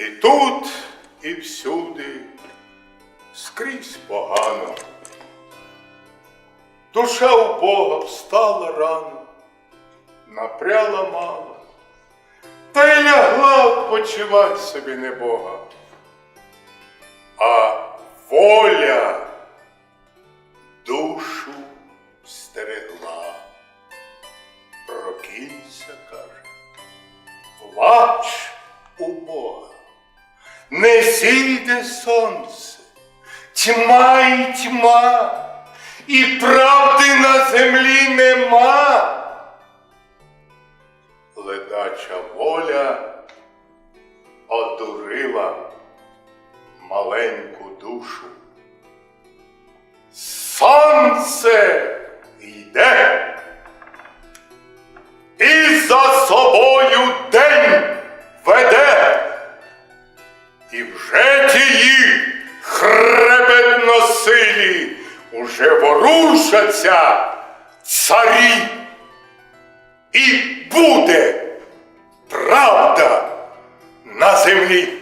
І тут, і всюди, скрізь погано. Душа у Бога встала рано, напряла мало, та й лягла почивать собі не Бога. А воля душу стерегла. Прокинься, каже, плач у Бога, не зійде сонце, тьма і тьма, і правди на землі нема. Ледача воля одурила маленьку душу. Сонце йде і вже тії хребетносилі уже ворушаться царі, і буде правда на землі.